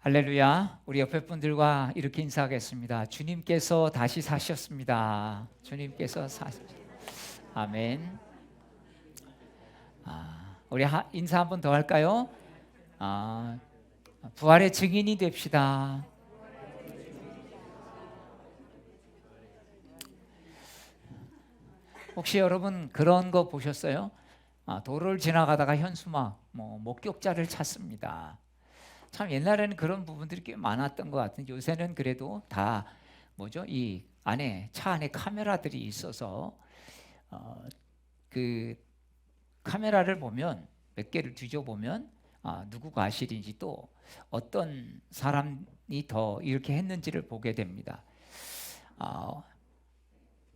할렐루야. 우리 옆에 분들과 이렇게 인사하겠습니다. 주님께서 다시 사셨습니다. 주님께서 사 아멘. 아, 우리 하, 인사 한 번 더 할까요? 아, 부활의 증인이 됩시다. 혹시 여러분 그런 거 보셨어요? 아, 도로를 지나가다가 현수막 뭐 목격자를 찾습니다. 참 옛날에는 그런 부분들이 꽤 많았던 것 같은데 요새는 그래도 다 뭐죠? 이 안에 차 안에 카메라들이 있어서 어, 그 카메라를 보면 몇 개를 뒤져 보면 아, 누구가 아실인지 또 어떤 사람이 더 이렇게 했는지를 보게 됩니다. 아,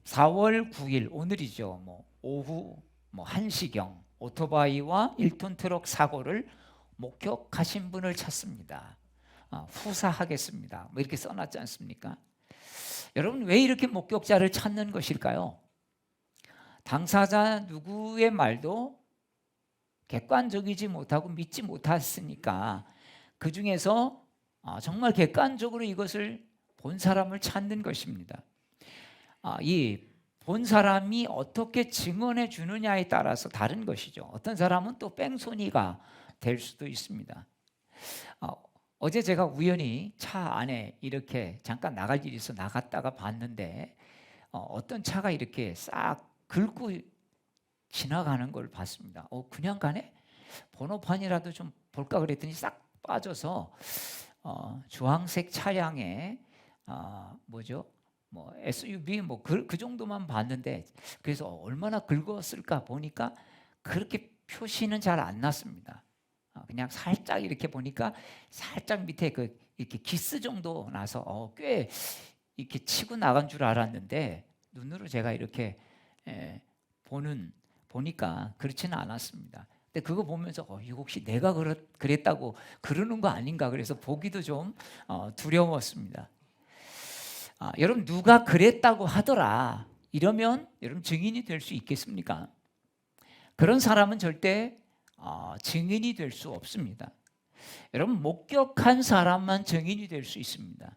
4월 9일 오늘이죠. 뭐 오후 뭐 1시경 오토바이와 1톤 트럭 사고를 목격하신 분을 찾습니다. 아, 후사하겠습니다. 뭐 이렇게 써놨지 않습니까? 여러분 왜 이렇게 목격자를 찾는 것일까요? 당사자 누구의 말도 객관적이지 못하고 믿지 못했으니까 그 중에서 아, 정말 객관적으로 이것을 본 사람을 찾는 것입니다. 아, 이본 사람이 어떻게 증언해 주느냐에 따라서 다른 것이죠. 어떤 사람은 또 뺑소니가 될 수도 있습니다. 어, 제 제가 우연히 차 안에 이렇게 잠깐 나갈 일이 있어 나갔다가 봤는데 어, 떤 차가 이렇게 싹 긁고 지나가는 걸 봤습니다. 어, 그냥 가네? 번호판이라도 좀 볼까 그랬더니 싹 빠져서 어, 주황색 차량에 어, 뭐죠? 뭐 SUV 뭐그 그 정도만 봤는데 그래서 얼마나 긁었을까 보니까 그렇게 표시는 잘 안 났습니다. 어, 그냥 살짝 이렇게 보니까 살짝 밑에 그 이렇게 기스 정도 나서 어, 꽤 이렇게 치고 나간 줄 알았는데 눈으로 제가 이렇게 에, 보는 보니까 그렇지는 않았습니다. 근데 그거 보면서 어, 이거 혹시 내가 그랬, 그랬다고 그러는 거 아닌가 그래서 보기도 좀 어, 두려웠습니다. 아, 여러분 누가 그랬다고 하더라 이러면 여러분 증인이 될 수 있겠습니까? 그런 사람은 절대 어, 증인이 될 수 없습니다. 여러분 목격한 사람만 증인이 될 수 있습니다.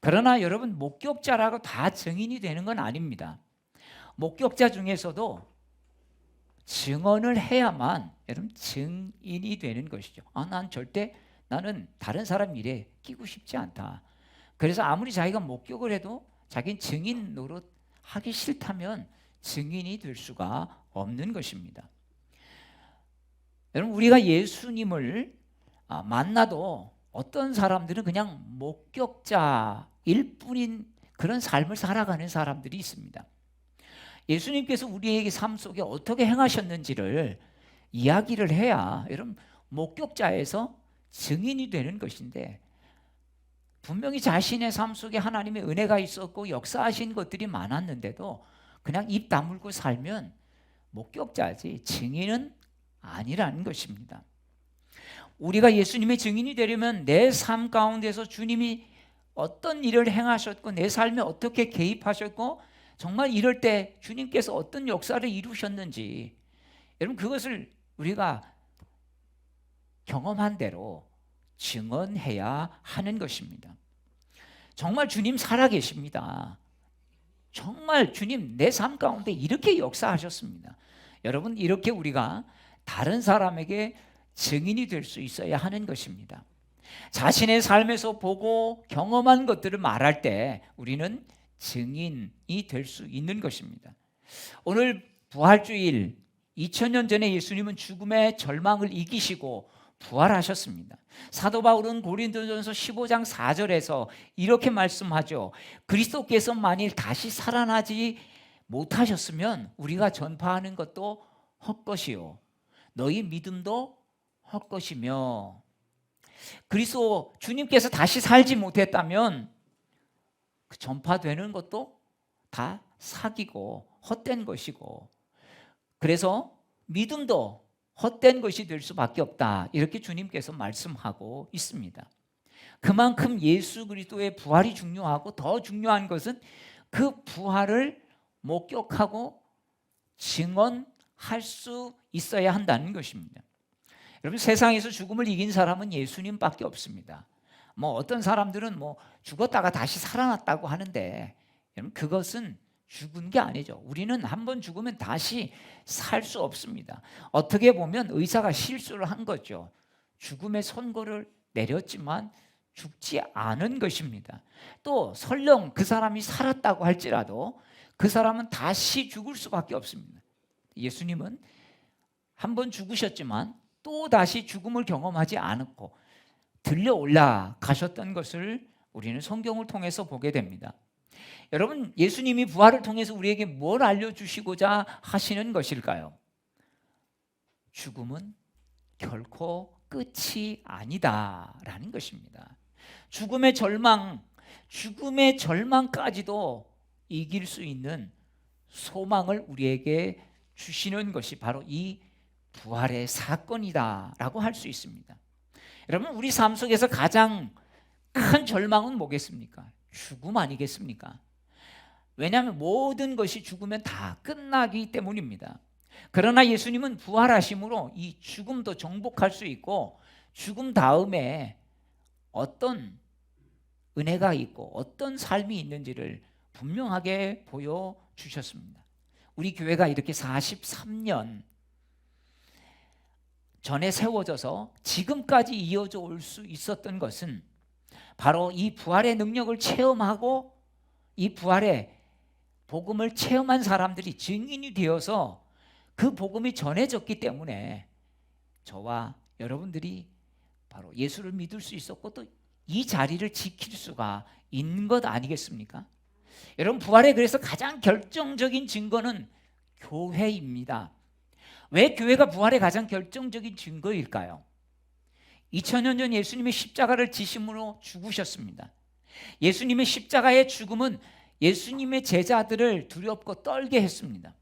그러나 여러분 목격자라고 다 증인이 되는 건 아닙니다. 목격자 중에서도 증언을 해야만 여러분 증인이 되는 것이죠. 아, 난 절대 나는 다른 사람 일에 끼고 싶지 않다. 그래서 아무리 자기가 목격을 해도 자기는 증인 노릇 하기 싫다면 증인이 될 수가 없는 것입니다. 여러분 우리가 예수님을 아, 만나도 어떤 사람들은 그냥 목격자일 뿐인 그런 삶을 살아가는 사람들이 있습니다. 예수님께서 우리에게 삶 속에 어떻게 행하셨는지를 이야기를 해야 여러분 목격자에서 증인이 되는 것인데 분명히 자신의 삶 속에 하나님의 은혜가 있었고 역사하신 것들이 많았는데도 그냥 입 다물고 살면 목격자지 증인은 아니라는 것입니다. 우리가 예수님의 증인이 되려면 내 삶 가운데서 주님이 어떤 일을 행하셨고 내 삶에 어떻게 개입하셨고 정말 이럴 때 주님께서 어떤 역사를 이루셨는지 여러분 그것을 우리가 경험한 대로 증언해야 하는 것입니다. 정말 주님 살아 계십니다. 정말 주님 내 삶 가운데 이렇게 역사하셨습니다. 여러분 이렇게 우리가 다른 사람에게 증인이 될 수 있어야 하는 것입니다. 자신의 삶에서 보고 경험한 것들을 말할 때 우리는 증인이 될 수 있는 것입니다. 오늘 부활주일 2000년 전에 예수님은 죽음의 절망을 이기시고 부활하셨습니다. 사도 바울은 고린도전서 15장 4절에서 이렇게 말씀하죠. 그리스도께서 만일 다시 살아나지 못하셨으면 우리가 전파하는 것도 헛것이요 너희 믿음도 헛 것이며 그리스도 주님께서 다시 살지 못했다면 그 전파되는 것도 다 사기고 헛된 것이고 그래서 믿음도 헛된 것이 될 수밖에 없다. 이렇게 주님께서 말씀하고 있습니다. 그만큼 예수 그리스도의 부활이 중요하고 더 중요한 것은 그 부활을 목격하고 증언할 수 있어야 한다는 것입니다. 여러분 세상에서 죽음을 이긴 사람은 예수님밖에 없습니다. 뭐 어떤 사람들은 뭐 죽었다가 다시 살아났다고 하는데 여러분 그것은 죽은 게 아니죠. 우리는 한 번 죽으면 다시 살 수 없습니다. 어떻게 보면 의사가 실수를 한 거죠. 죽음의 선고를 내렸지만 죽지 않은 것입니다. 또 설령 그 사람이 살았다고 할지라도 그 사람은 다시 죽을 수밖에 없습니다. 예수님은 한 번 죽으셨지만 또 다시 죽음을 경험하지 않았고 들려 올라가셨던 것을 우리는 성경을 통해서 보게 됩니다. 여러분, 예수님이 부활을 통해서 우리에게 뭘 알려주시고자 하시는 것일까요? 죽음은 결코 끝이 아니다라는 것입니다. 죽음의 절망, 죽음의 절망까지도 이길 수 있는 소망을 우리에게 주시는 것이 바로 이 부활의 사건이다라고 할 수 있습니다. 여러분, 우리 삶 속에서 가장 큰 절망은 뭐겠습니까? 죽음 아니겠습니까? 왜냐하면 모든 것이 죽으면 다 끝나기 때문입니다. 그러나 예수님은 부활하심으로 이 죽음도 정복할 수 있고 죽음 다음에 어떤 은혜가 있고 어떤 삶이 있는지를 분명하게 보여 주셨습니다. 우리 교회가 이렇게 43년 전에 세워져서 지금까지 이어져 올 수 있었던 것은 바로 이 부활의 능력을 체험하고 이 부활의 복음을 체험한 사람들이 증인이 되어서 그 복음이 전해졌기 때문에 저와 여러분들이 바로 예수를 믿을 수 있었고 또 이 자리를 지킬 수가 있는 것 아니겠습니까? 여러분 부활의 그래서 가장 결정적인 증거는 교회입니다. 왜 교회가 부활의 가장 결정적인 증거일까요? 2000년 전 예수님의 십자가를 지심으로 죽으셨습니다. 예수님의 십자가의 죽음은 예수님의 제자들을 두렵고 떨게 했습니다.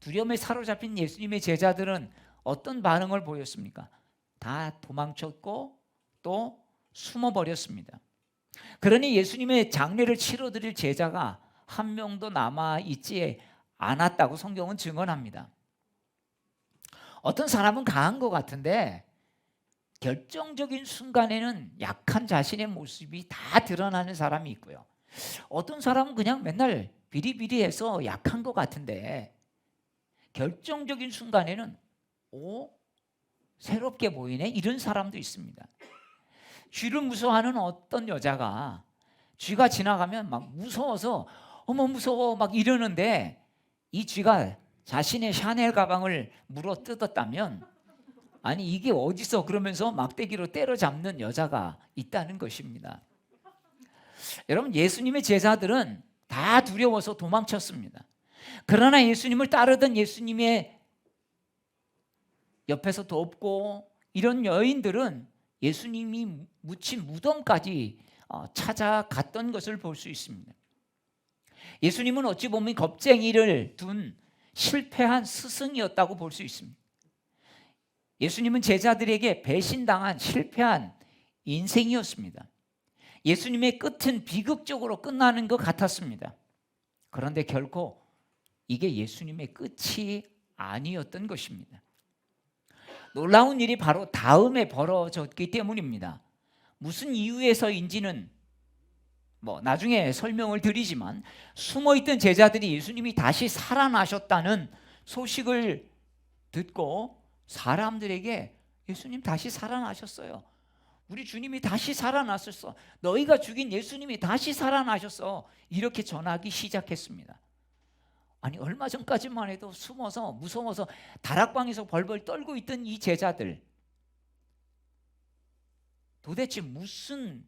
두려움에 사로잡힌 예수님의 제자들은 어떤 반응을 보였습니까? 다 도망쳤고 또 숨어버렸습니다. 그러니 예수님의 장례를 치러드릴 제자가 한 명도 남아 있지 않았다고 성경은 증언합니다. 어떤 사람은 강한 것 같은데 결정적인 순간에는 약한 자신의 모습이 다 드러나는 사람이 있고요. 어떤 사람은 그냥 맨날 비리비리해서 약한 것 같은데 결정적인 순간에는 오 새롭게 보이네 이런 사람도 있습니다. 쥐를 무서워하는 어떤 여자가 쥐가 지나가면 막 무서워서 어머 무서워 막 이러는데 이 쥐가 자신의 샤넬 가방을 물어 뜯었다면 아니 이게 어디서 그러면서 막대기로 때려잡는 여자가 있다는 것입니다. 여러분 예수님의 제자들은 다 두려워서 도망쳤습니다. 그러나 예수님을 따르던 예수님의 옆에서 돕고 이런 여인들은 예수님이 묻힌 무덤까지 어, 찾아갔던 것을 볼 수 있습니다. 예수님은 어찌 보면 겁쟁이를 둔 실패한 스승이었다고 볼 수 있습니다. 예수님은 제자들에게 배신당한 실패한 인생이었습니다. 예수님의 끝은 비극적으로 끝나는 것 같았습니다. 그런데 결코 이게 예수님의 끝이 아니었던 것입니다. 놀라운 일이 바로 다음에 벌어졌기 때문입니다. 무슨 이유에서인지는 뭐 나중에 설명을 드리지만 숨어 있던 제자들이 예수님이 다시 살아나셨다는 소식을 듣고 사람들에게 예수님 다시 살아나셨어요. 우리 주님이 다시 살아났었어. 너희가 죽인 예수님이 다시 살아나셨어. 이렇게 전하기 시작했습니다. 아니 얼마 전까지만 해도 숨어서 무서워서 다락방에서 벌벌 떨고 있던 이 제자들 도대체 무슨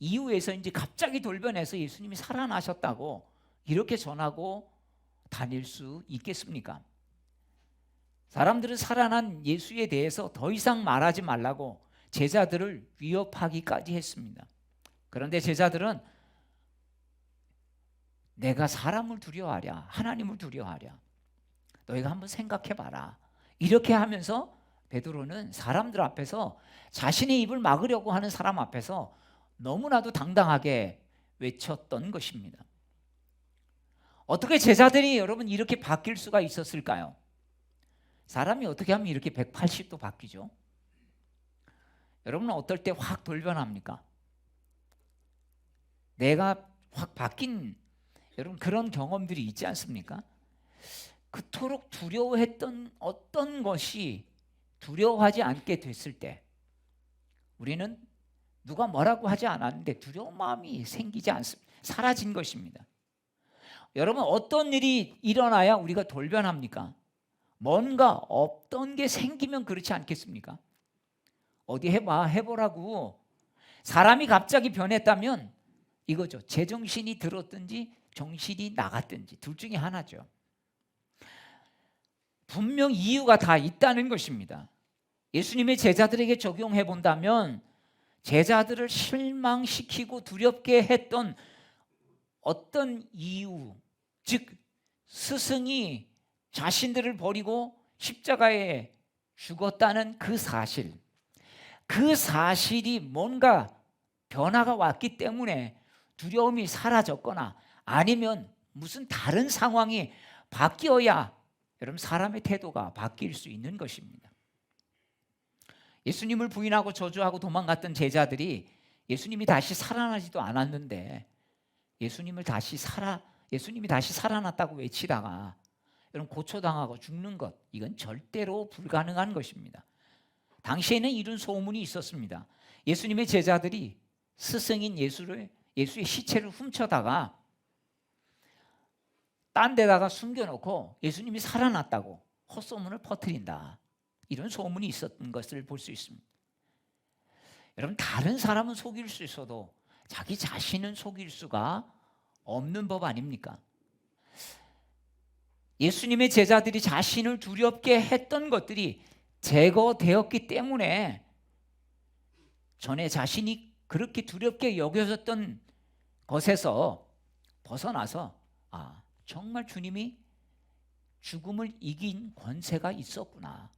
이유에서인지 갑자기 돌변해서 예수님이 살아나셨다고 이렇게 전하고 다닐 수 있겠습니까? 사람들은 살아난 예수에 대해서 더 이상 말하지 말라고 제자들을 위협하기까지 했습니다. 그런데 제자들은 내가 사람을 두려워하랴, 하나님을 두려워하랴. 너희가 한번 생각해 봐라. 이렇게 하면서 베드로는 사람들 앞에서 자신의 입을 막으려고 하는 사람 앞에서 너무나도 당당하게 외쳤던 것입니다. 어떻게 제자들이 여러분 이렇게 바뀔 수가 있었을까요? 사람이 어떻게 하면 이렇게 180도 바뀌죠? 여러분은 어떨 때 확 돌변합니까? 내가 확 바뀐 여러분 그런 경험들이 있지 않습니까? 그토록 두려워했던 어떤 것이 두려워하지 않게 됐을 때 우리는 누가 뭐라고 하지 않았는데 두려운 마음이 생기지 않습니다. 사라진 것입니다. 여러분 어떤 일이 일어나야 우리가 돌변합니까? 뭔가 없던 게 생기면 그렇지 않겠습니까? 어디 해봐 해보라고 사람이 갑자기 변했다면 이거죠. 제정신이 들었든지 정신이 나갔든지 둘 중에 하나죠. 분명 이유가 다 있다는 것입니다. 예수님의 제자들에게 적용해 본다면 제자들을 실망시키고 두렵게 했던 어떤 이유, 즉 스승이 자신들을 버리고 십자가에 죽었다는 그 사실, 그 사실이 뭔가 변화가 왔기 때문에 두려움이 사라졌거나 아니면 무슨 다른 상황이 바뀌어야 여러분 사람의 태도가 바뀔 수 있는 것입니다. 예수님을 부인하고 저주하고 도망갔던 제자들이 예수님이 다시 살아나지도 않았는데 예수님을 다시 살아 예수님이 다시 살아났다고 외치다가 여러분 고초당하고 죽는 것 이건 절대로 불가능한 것입니다. 당시에는 이런 소문이 있었습니다. 예수님의 제자들이 스승인 예수를 예수의 시체를 훔쳐다가 딴 데다가 숨겨놓고 예수님이 살아났다고 헛소문을 퍼뜨린다. 이런 소문이 있었던 것을 볼 수 있습니다. 여러분 다른 사람은 속일 수 있어도 자기 자신은 속일 수가 없는 법 아닙니까? 예수님의 제자들이 자신을 두렵게 했던 것들이 제거되었기 때문에 전에 자신이 그렇게 두렵게 여겨졌던 것에서 벗어나서 아 정말 주님이 죽음을 이긴 권세가 있었구나.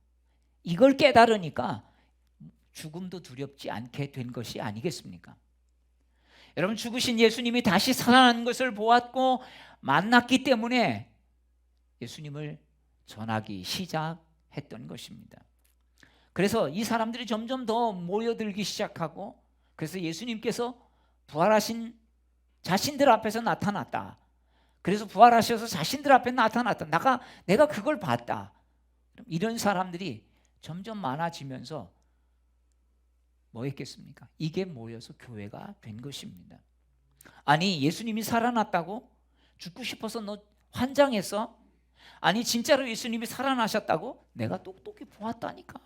이걸 깨달으니까 죽음도 두렵지 않게 된 것이 아니겠습니까? 여러분 죽으신 예수님이 다시 살아난 것을 보았고 만났기 때문에 예수님을 전하기 시작했던 것입니다. 그래서 이 사람들이 점점 더 모여들기 시작하고 그래서 예수님께서 부활하신 자신들 앞에서 나타났다. 그래서 부활하셔서 자신들 앞에 나타났다. 내가 내가 그걸 봤다. 이런 사람들이 점점 많아지면서 뭐 했겠습니까? 이게 모여서 교회가 된 것입니다. 아니 예수님이 살아났다고 죽고 싶어서 너 환장했어? 아니 진짜로 예수님이 살아나셨다고? 내가 똑똑히 보았다니까.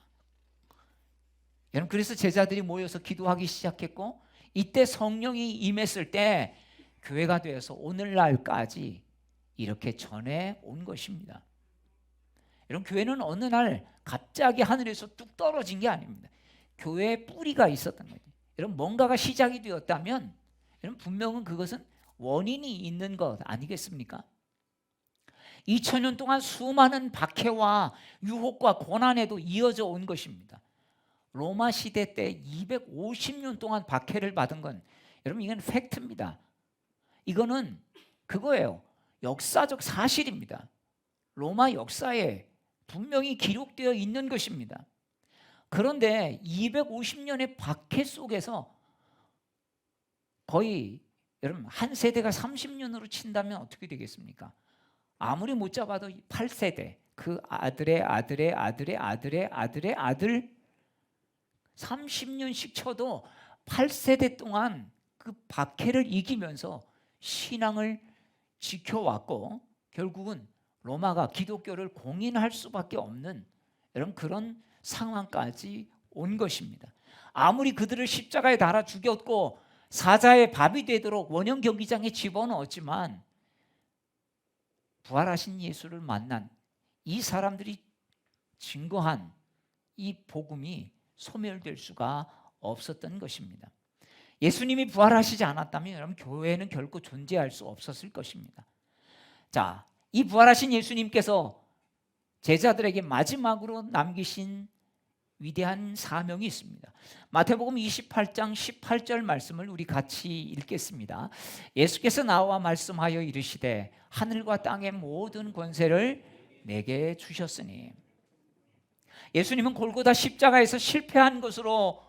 여러분 그래서 제자들이 모여서 기도하기 시작했고 이때 성령이 임했을 때 교회가 되어서 오늘날까지 이렇게 전해 온 것입니다. 여러분 교회는 어느 날 갑자기 하늘에서 뚝 떨어진 게 아닙니다. 교회에 뿌리가 있었던 거죠. 여러분 뭔가가 시작이 되었다면 여러분 분명은 그것은 원인이 있는 것 아니겠습니까? 2000년 동안 수많은 박해와 유혹과 고난에도 이어져 온 것입니다. 로마 시대 때 250년 동안 박해를 받은 건 여러분 이건 팩트입니다. 이거는 그거예요. 역사적 사실입니다. 로마 역사에 분명히 기록되어 있는 것입니다. 그런데 250년의 박해 속에서 거의 여러분 한 세대가 30년으로 친다면 어떻게 되겠습니까? 아무리 못 잡아도 8세대 그 아들의 아들의 아들의 아들의 아들의 아들 30년씩 쳐도 8세대 동안 그 박해를 이기면서 신앙을 지켜왔고 결국은 로마가 기독교를 공인할 수밖에 없는 이런 그런 상황까지 온 것입니다. 아무리 그들을 십자가에 달아 죽였고 사자의 밥이 되도록 원형 경기장에 집어넣었지만 부활하신 예수를 만난 이 사람들이 증거한 이 복음이 소멸될 수가 없었던 것입니다. 예수님이 부활하시지 않았다면 여러분 교회는 결코 존재할 수 없었을 것입니다. 자, 이 부활하신 예수님께서 제자들에게 마지막으로 남기신 위대한 사명이 있습니다. 마태복음 28장 18절 말씀을 우리 같이 읽겠습니다. 예수께서 나와 말씀하여 이르시되 하늘과 땅의 모든 권세를 내게 주셨으니 예수님은 골고다 십자가에서 실패한 것으로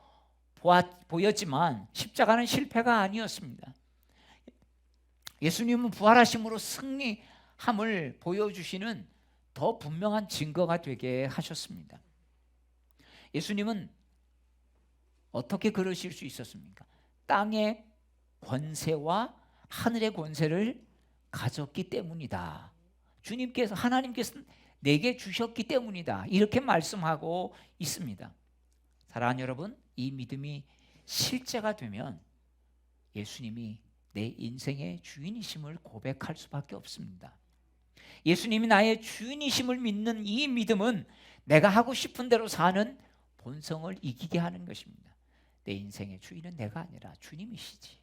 보였지만 십자가는 실패가 아니었습니다. 예수님은 부활하심으로 승리 함을 보여주시는 더 분명한 증거가 되게 하셨습니다. 예수님은 어떻게 그러실 수 있었습니까? 땅의 권세와 하늘의 권세를 가졌기 때문이다. 주님께서 하나님께서 내게 주셨기 때문이다. 이렇게 말씀하고 있습니다. 사랑하는 여러분, 이 믿음이 실제가 되면 예수님이 내 인생의 주인이심을 고백할 수밖에 없습니다. 예수님이 나의 주인이심을 믿는 이 믿음은 내가 하고 싶은 대로 사는 본성을 이기게 하는 것입니다. 내 인생의 주인은 내가 아니라 주님이시지.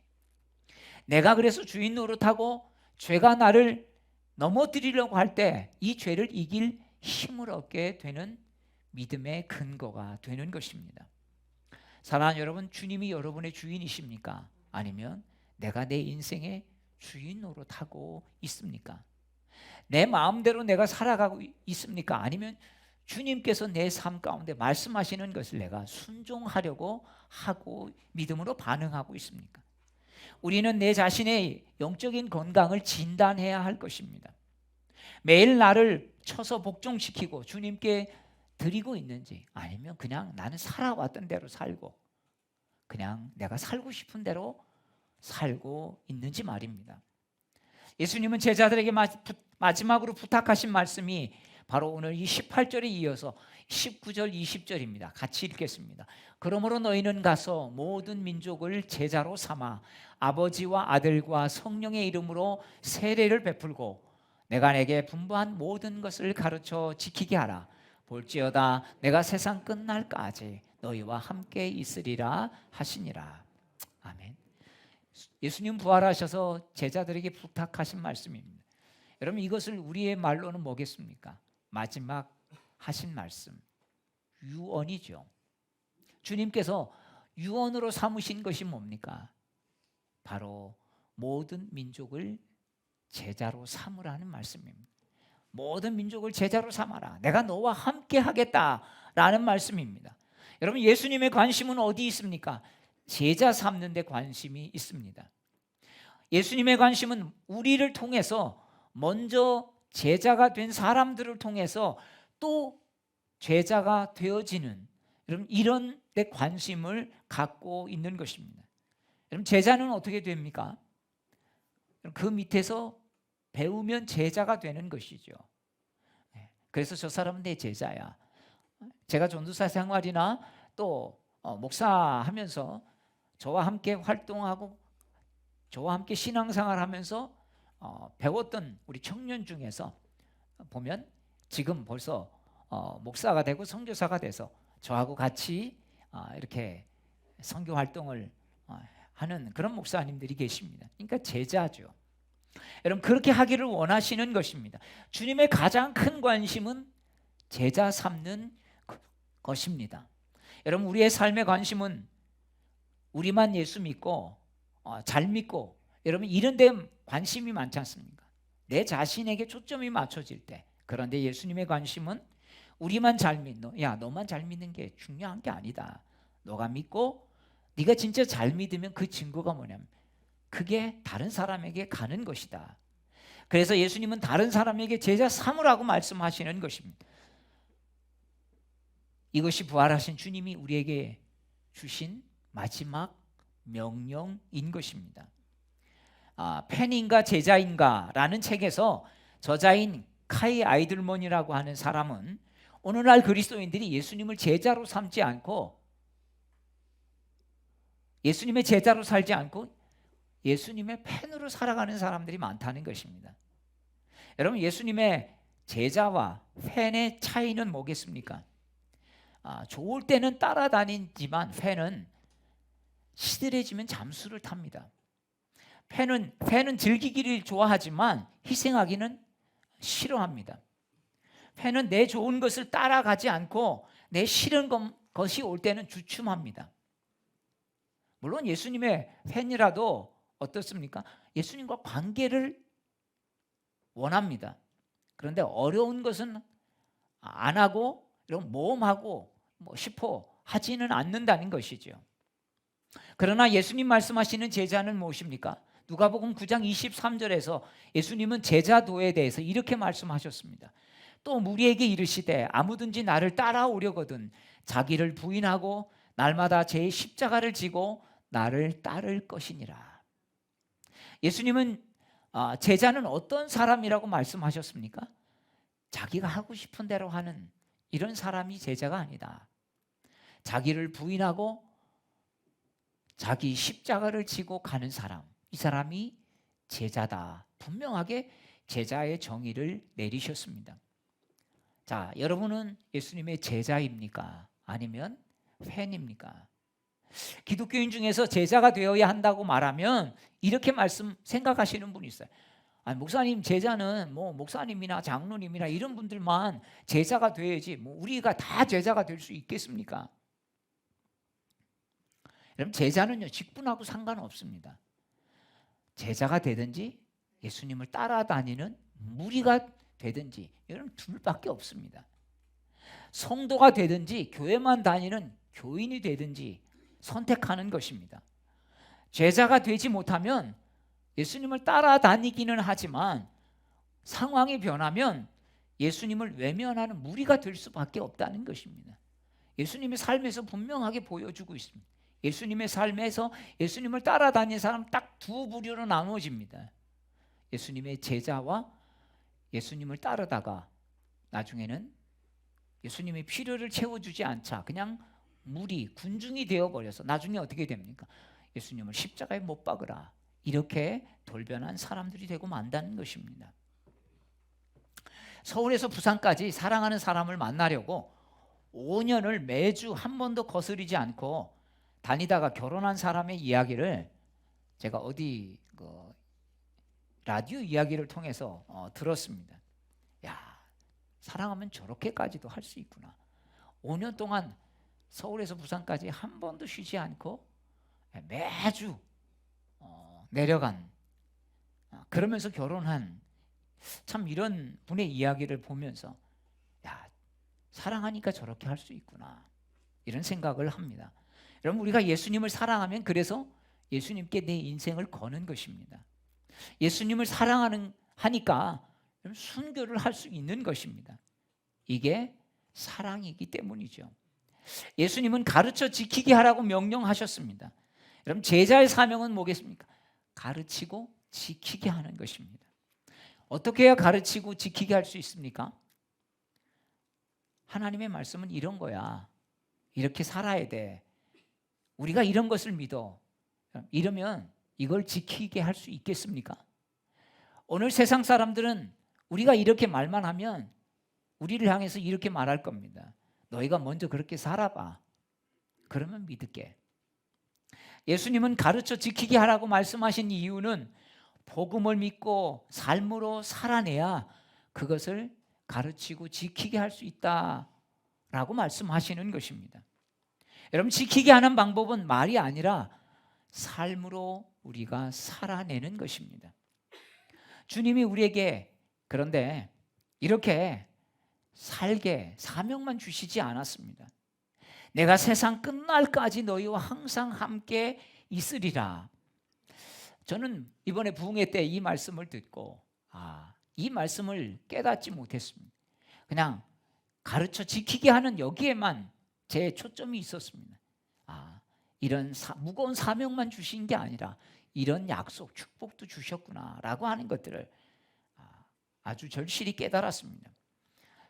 내가 그래서 주인 노릇하고 죄가 나를 넘어뜨리려고 할 때 이 죄를 이길 힘을 얻게 되는 믿음의 근거가 되는 것입니다. 사랑하는 여러분, 주님이 여러분의 주인이십니까? 아니면 내가 내 인생의 주인 노릇하고 있습니까? 내 마음대로 내가 살아가고 있습니까? 아니면 주님께서 내 삶 가운데 말씀하시는 것을 내가 순종하려고 하고 믿음으로 반응하고 있습니까? 우리는 내 자신의 영적인 건강을 진단해야 할 것입니다. 매일 나를 쳐서 복종시키고 주님께 드리고 있는지 아니면 그냥 나는 살아왔던 대로 살고 그냥 내가 살고 싶은 대로 살고 있는지 말입니다. 예수님은 제자들에게 마지막으로 부탁하신 말씀이 바로 오늘 이 18절에 이어서 19절, 20절입니다. 같이 읽겠습니다. 그러므로 너희는 가서 모든 민족을 제자로 삼아 아버지와 아들과 성령의 이름으로 세례를 베풀고 내가 내게 분부한 모든 것을 가르쳐 지키게 하라. 볼지어다 내가 세상 끝날까지 너희와 함께 있으리라 하시니라. 아멘. 예수님 부활하셔서 제자들에게 부탁하신 말씀입니다. 여러분 이것을 우리의 말로는 뭐겠습니까? 마지막 하신 말씀 유언이죠. 주님께서 유언으로 삼으신 것이 뭡니까? 바로 모든 민족을 제자로 삼으라는 말씀입니다. 모든 민족을 제자로 삼아라. 내가 너와 함께 하겠다라는 말씀입니다. 여러분 예수님의 관심은 어디 있습니까? 제자 삼는 데 관심이 있습니다. 예수님의 관심은 우리를 통해서 먼저 제자가 된 사람들을 통해서 또 제자가 되어지는 이런 데 관심을 갖고 있는 것입니다. 여러분 제자는 어떻게 됩니까? 그 밑에서 배우면 제자가 되는 것이죠. 네. 그래서 저 사람은 내 제자야. 제가 전도사 생활이나 또 어, 목사하면서 저와 함께 활동하고 저와 함께 신앙생활 하면서 어, 배웠던 우리 청년 중에서 보면 지금 벌써 어, 목사가 되고 선교사가 돼서 저하고 같이 이렇게 선교 활동을 하는 그런 목사님들이 계십니다. 그러니까 제자죠. 여러분 그렇게 하기를 원하시는 것입니다. 주님의 가장 큰 관심은 제자 삼는 것입니다. 여러분 우리의 삶의 관심은 우리만 예수 믿고 어, 잘 믿고 여러분 이런 데 관심이 많지 않습니까? 내 자신에게 초점이 맞춰질 때 그런데 예수님의 관심은 우리만 잘 믿노 야 너만 잘 믿는 게 중요한 게 아니다. 너가 믿고 네가 진짜 잘 믿으면 그 증거가 뭐냐면 그게 다른 사람에게 가는 것이다. 그래서 예수님은 다른 사람에게 제자 삼으라고 말씀하시는 것입니다. 이것이 부활하신 주님이 우리에게 주신 마지막 명령인 것입니다. 아, 팬인가 제자인가라는 책에서 저자인 카이 아이들몬이라고 하는 사람은 오늘날 그리스도인들이 예수님을 제자로 삼지 않고 예수님의 제자로 살지 않고 예수님의 팬으로 살아가는 사람들이 많다는 것입니다. 여러분 예수님의 제자와 팬의 차이는 뭐겠습니까? 아, 좋을 때는 따라다니지만 팬은 시들해지면 잠수를 탑니다. 팬은 팬은 즐기기를 좋아하지만 희생하기는 싫어합니다. 팬은 내 좋은 것을 따라가지 않고 내 싫은 것이 올 때는 주춤합니다. 물론 예수님의 팬이라도 어떻습니까? 예수님과 관계를 원합니다. 그런데 어려운 것은 안 하고 이런 모험하고 뭐 싶어 하지는 않는다는 것이죠. 그러나 예수님 말씀하시는 제자는 무엇입니까? 누가복음 9장 23절에서 예수님은 제자도에 대해서 이렇게 말씀하셨습니다. 또 무리에게 이르시되 아무든지 나를 따라오려거든 자기를 부인하고 날마다 제 십자가를 지고 나를 따를 것이니라. 예수님은 아, 제자는 어떤 사람이라고 말씀하셨습니까? 자기가 하고 싶은 대로 하는 이런 사람이 제자가 아니다. 자기를 부인하고 자기 십자가를 지고 가는 사람. 이 사람이 제자다. 분명하게 제자의 정의를 내리셨습니다. 자, 여러분은 예수님의 제자입니까? 아니면 팬입니까? 기독교인 중에서 제자가 되어야 한다고 말하면 이렇게 말씀 생각하시는 분이 있어요. 아니, 목사님 제자는 뭐 목사님이나 장로님이나 이런 분들만 제자가 돼야지 뭐 우리가 다 제자가 될 수 있겠습니까? 여러분 제자는요 직분하고 상관없습니다. 제자가 되든지 예수님을 따라다니는 무리가 되든지 이런 둘밖에 없습니다. 성도가 되든지 교회만 다니는 교인이 되든지 선택하는 것입니다. 제자가 되지 못하면 예수님을 따라다니기는 하지만 상황이 변하면 예수님을 외면하는 무리가 될 수밖에 없다는 것입니다. 예수님의 삶에서 분명하게 보여주고 있습니다. 예수님의 삶에서 예수님을 따라다니는 사람 딱 두 부류로 나누어집니다. 예수님의 제자와 예수님을 따르다가 나중에는 예수님의 필요를 채워주지 않자 그냥 무리 군중이 되어 버려서 나중에 어떻게 됩니까? 예수님을 십자가에 못 박으라 이렇게 돌변한 사람들이 되고 만다는 것입니다. 서울에서 부산까지 사랑하는 사람을 만나려고 5년을 매주 한 번도 거스르지 않고 다니다가 결혼한 사람의 이야기를 제가 어디 그 라디오 이야기를 통해서 어, 들었습니다. 야 사랑하면 저렇게까지도 할 수 있구나. 5년 동안 서울에서 부산까지 한 번도 쉬지 않고 매주 어, 내려간 어, 그러면서 결혼한 참 이런 분의 이야기를 보면서 야 사랑하니까 저렇게 할 수 있구나 이런 생각을 합니다. 여러분 우리가 예수님을 사랑하면 그래서 예수님께 내 인생을 거는 것입니다. 예수님을 사랑하는 하니까 순교를 할 수 있는 것입니다. 이게 사랑이기 때문이죠. 예수님은 가르쳐 지키게 하라고 명령하셨습니다. 여러분 제자의 사명은 뭐겠습니까? 가르치고 지키게 하는 것입니다. 어떻게 해야 가르치고 지키게 할 수 있습니까? 하나님의 말씀은 이런 거야. 이렇게 살아야 돼. 우리가 이런 것을 믿어. 이러면 이걸 지키게 할 수 있겠습니까? 오늘 세상 사람들은 우리가 이렇게 말만 하면 우리를 향해서 이렇게 말할 겁니다. 너희가 먼저 그렇게 살아봐. 그러면 믿을게. 예수님은 가르쳐 지키게 하라고 말씀하신 이유는 복음을 믿고 삶으로 살아내야 그것을 가르치고 지키게 할 수 있다라고 말씀하시는 것입니다. 여러분 지키게 하는 방법은 말이 아니라 삶으로 우리가 살아내는 것입니다. 주님이 우리에게 그런데 이렇게 살게 사명만 주시지 않았습니다. 내가 세상 끝날까지 너희와 항상 함께 있으리라. 저는 이번에 부흥회 때 이 말씀을 듣고 아, 이 말씀을 깨닫지 못했습니다. 그냥 가르쳐 지키게 하는 여기에만 제 초점이 있었습니다. 아, 이런 사, 무거운 사명만 주신 게 아니라 이런 약속, 축복도 주셨구나라고 하는 것들을 아, 아주 절실히 깨달았습니다.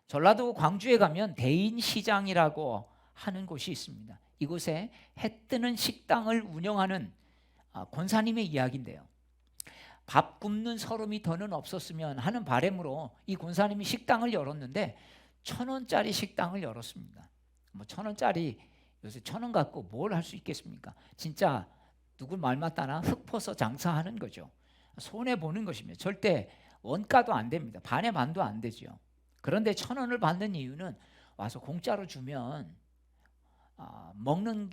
전라도 광주에 가면 대인시장이라고 하는 곳이 있습니다. 이곳에 해 뜨는 식당을 운영하는 아, 권사님의 이야기인데요. 밥 굽는 서름이 더는 없었으면 하는 바램으로 이 권사님이 식당을 열었는데 천 원짜리 식당을 열었습니다. 뭐 천 원짜리 요새 천 원 갖고 뭘 할 수 있겠습니까? 진짜 누굴 말 맞다나 흙퍼서 장사하는 거죠. 손해 보는 것입니다. 절대 원가도 안 됩니다. 반의 반도 안 되죠. 그런데 천 원을 받는 이유는 와서 공짜로 주면 아, 먹는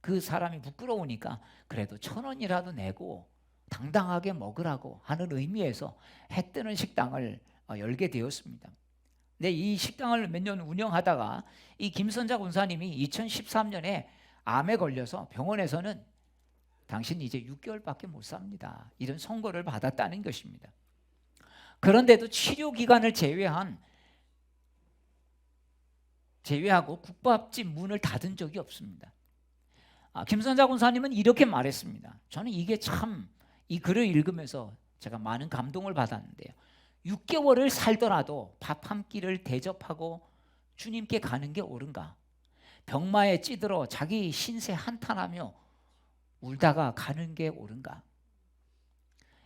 그 사람이 부끄러우니까 그래도 천 원이라도 내고 당당하게 먹으라고 하는 의미에서 해 뜨는 식당을 어, 열게 되었습니다. 근데 이 식당을 몇 년 운영하다가 이 김선자 군사님이 2013년에 암에 걸려서 병원에서는 당신 이제 6개월밖에 못 삽니다. 이런 선고를 받았다는 것입니다. 그런데도 치료 기간을 제외한 제외하고 국밥집 문을 닫은 적이 없습니다. 아, 김선자 군사님은 이렇게 말했습니다. 저는 이게 참 이 글을 읽으면서 제가 많은 감동을 받았는데요. 6개월을 살더라도 밥 한 끼를 대접하고 주님께 가는 게 옳은가? 병마에 찌들어 자기 신세 한탄하며 울다가 가는 게 옳은가?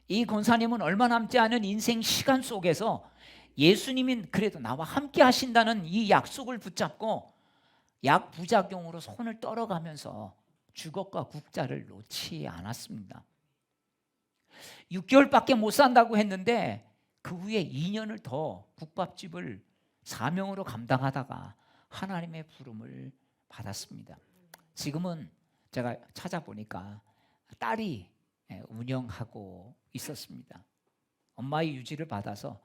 이 권사님은 얼마 남지 않은 인생 시간 속에서 예수님이 그래도 나와 함께 하신다는 이 약속을 붙잡고 약 부작용으로 손을 떨어가면서 주걱과 국자를 놓지 않았습니다. 6개월밖에 못 산다고 했는데 그 후에 2년을 더 국밥집을 사명으로 감당하다가 하나님의 부름을 받았습니다. 지금은 제가 찾아보니까 딸이 예, 운영하고 있었습니다. 엄마의 유지를 받아서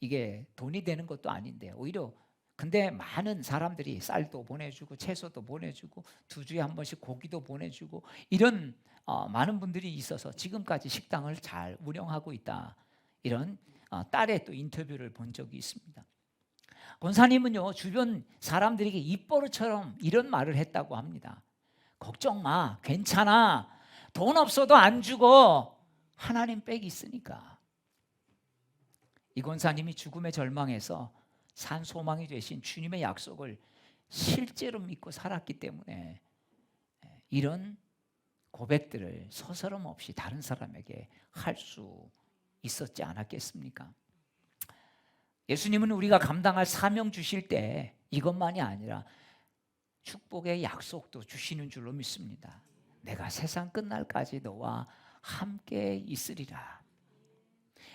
이게 돈이 되는 것도 아닌데 오히려 근데 많은 사람들이 쌀도 보내주고 채소도 보내주고 두 주에 한 번씩 고기도 보내주고 이런 어, 많은 분들이 있어서 지금까지 식당을 잘 운영하고 있다 이런 어, 딸의 또 인터뷰를 본 적이 있습니다. 권사님은요 주변 사람들에게 입버릇처럼 이런 말을 했다고 합니다. 걱정 마, 괜찮아, 돈 없어도 안 주고 하나님 빽 있으니까. 이 권사님이 죽음의 절망에서 산 소망이 되신 주님의 약속을 실제로 믿고 살았기 때문에 이런 고백들을 서스럼 없이 다른 사람에게 할 수 있었지 않았겠습니까? 예수님은 우리가 감당할 사명 주실 때 이것만이 아니라 축복의 약속도 주시는 줄로 믿습니다. 내가 세상 끝날까지 너와 함께 있으리라.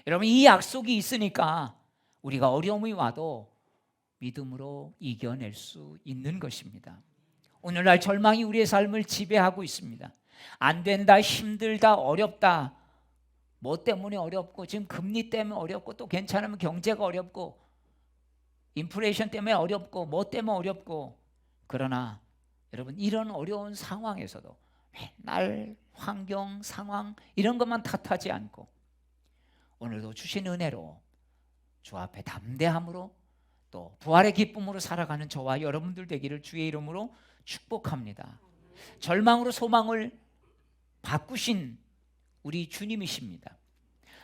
여러분 이 약속이 있으니까 우리가 어려움이 와도 믿음으로 이겨낼 수 있는 것입니다. 오늘날 절망이 우리의 삶을 지배하고 있습니다. 안 된다, 힘들다, 어렵다. 뭐 때문에 어렵고 지금 금리 때문에 어렵고 또 괜찮으면 경제가 어렵고 인플레이션 때문에 어렵고 뭐 때문에 어렵고 그러나 여러분 이런 어려운 상황에서도 맨날 환경 상황 이런 것만 탓하지 않고 오늘도 주신 은혜로 주 앞에 담대함으로 또 부활의 기쁨으로 살아가는 저와 여러분들 되기를 주의 이름으로 축복합니다. 절망으로 소망을 바꾸신 우리 주님이십니다.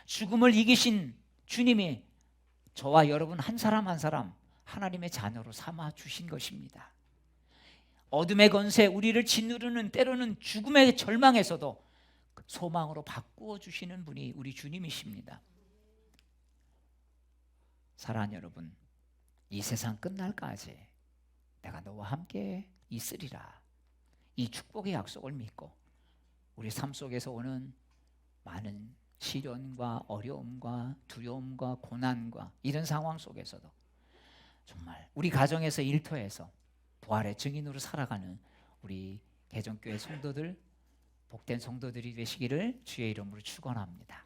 죽음을 이기신 주님이 저와 여러분 한 사람 한 사람 하나님의 자녀로 삼아 주신 것입니다. 어둠의 건세 우리를 짓누르는 때로는 죽음의 절망에서도 소망으로 바꾸어 주시는 분이 우리 주님이십니다. 사랑하는 여러분, 이 세상 끝날까지 내가 너와 함께 있으리라. 이 축복의 약속을 믿고 우리 삶 속에서 오는 많은 시련과 어려움과 두려움과 고난과 이런 상황 속에서도 정말 우리 가정에서 일터에서 부활의 증인으로 살아가는 우리 개정교회 성도들 복된 성도들이 되시기를 주의 이름으로 축원합니다.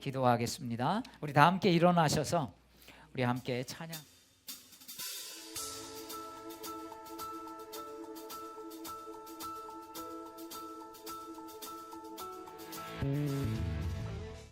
기도하겠습니다. 우리 다 함께 일어나셔서 우리 함께 찬양 Música